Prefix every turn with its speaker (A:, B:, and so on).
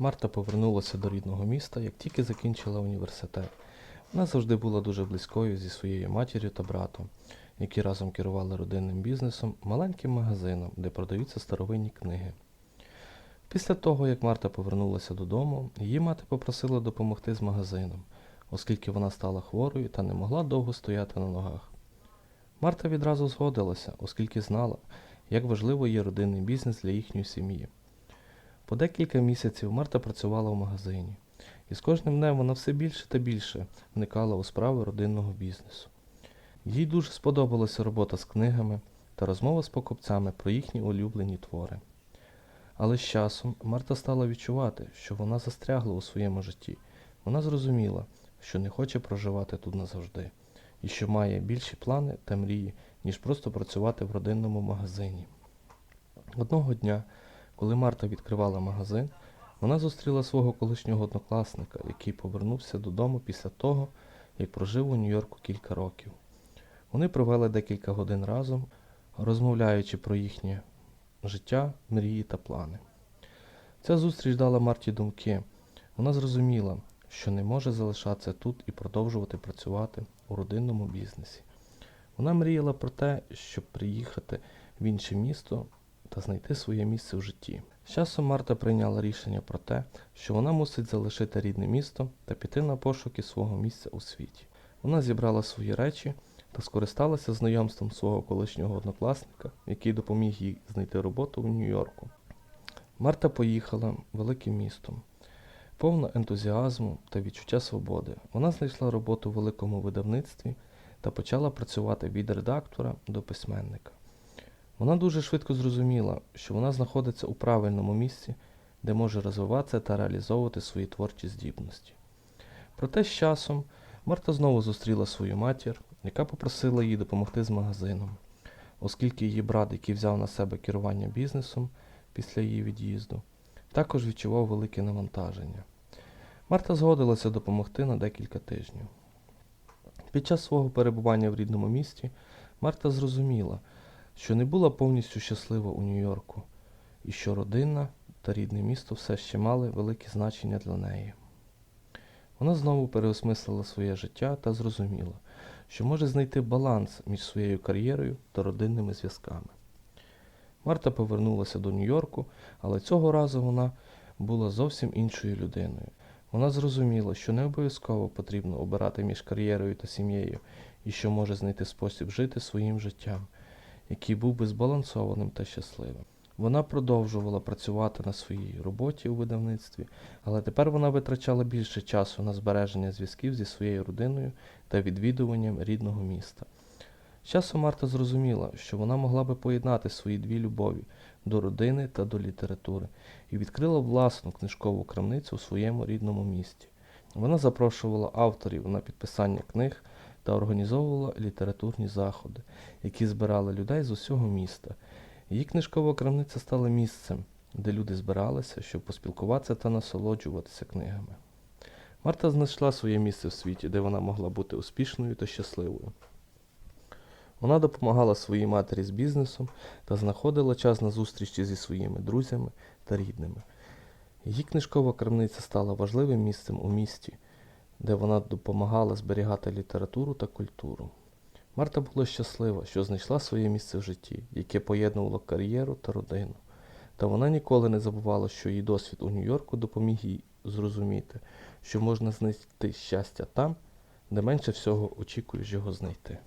A: Марта повернулася до рідного міста, як тільки закінчила університет. Вона завжди була дуже близькою зі своєю матір'ю та братом, які разом керували родинним бізнесом, маленьким магазином, де продаються старовинні книги. Після того, як Марта повернулася додому, її мати попросила допомогти з магазином, оскільки вона стала хворою та не могла довго стояти на ногах. Марта відразу згодилася, оскільки знала, як важливо є родинний бізнес для їхньої сім'ї. По декілька місяців Марта працювала в магазині, і з кожним днем вона все більше та більше вникала у справи родинного бізнесу. Їй дуже сподобалася робота з книгами та розмова з покупцями про їхні улюблені твори. Але з часом Марта стала відчувати, що вона застрягла у своєму житті. Вона зрозуміла, що не хоче проживати тут назавжди, і що має більші плани та мрії, ніж просто працювати в родинному магазині. Одного дня, коли Марта відкривала магазин, вона зустріла свого колишнього однокласника, який повернувся додому після того, як прожив у Нью-Йорку кілька років. Вони провели декілька годин разом, розмовляючи про їхнє життя, мрії та плани. Ця зустріч дала Марті думки. Вона зрозуміла, що не може залишатися тут і продовжувати працювати у родинному бізнесі. Вона мріяла про те, щоб приїхати в інше місто та знайти своє місце в житті. З часом Марта прийняла рішення про те, що вона мусить залишити рідне місто та піти на пошуки свого місця у світі. Вона зібрала свої речі та скористалася знайомством свого колишнього однокласника, який допоміг їй знайти роботу в Нью-Йорку. Марта поїхала великим містом, повна ентузіазму та відчуття свободи. Вона знайшла роботу в великому видавництві та почала працювати від редактора до письменника. Вона дуже швидко зрозуміла, що вона знаходиться у правильному місці, де може розвиватися та реалізовувати свої творчі здібності. Проте з часом Марта знову зустріла свою матір, яка попросила її допомогти з магазином, оскільки її брат, який взяв на себе керування бізнесом після її від'їзду, також відчував велике навантаження. Марта згодилася допомогти на декілька тижнів. Під час свого перебування в рідному місті Марта зрозуміла, що не була повністю щаслива у Нью-Йорку, і що родина та рідне місто все ще мали велике значення для неї. Вона знову переосмислила своє життя та зрозуміла, що може знайти баланс між своєю кар'єрою та родинними зв'язками. Марта повернулася до Нью-Йорку, але цього разу вона була зовсім іншою людиною. Вона зрозуміла, що не обов'язково потрібно обирати між кар'єрою та сім'єю, і що може знайти спосіб жити своїм життям, який був би збалансованим та щасливим. Вона продовжувала працювати на своїй роботі у видавництві, але тепер вона витрачала більше часу на збереження зв'язків зі своєю родиною та відвідуванням рідного міста. З часом Марта зрозуміла, що вона могла би поєднати свої дві любові до родини та до літератури, і відкрила власну книжкову крамницю у своєму рідному місті. Вона запрошувала авторів на підписання книг та організовувала літературні заходи, які збирали людей з усього міста. Її книжкова крамниця стала місцем, де люди збиралися, щоб поспілкуватися та насолоджуватися книгами. Марта знайшла своє місце в світі, де вона могла бути успішною та щасливою. Вона допомагала своїй матері з бізнесом та знаходила час на зустрічі зі своїми друзями та рідними. Її книжкова крамниця стала важливим місцем у місті, де вона допомагала зберігати літературу та культуру. Марта була щаслива, що знайшла своє місце в житті, яке поєднувало кар'єру та родину. Та вона ніколи не забувала, що її досвід у Нью-Йорку допоміг їй зрозуміти, що можна знайти щастя там, де менше всього очікуєш його знайти.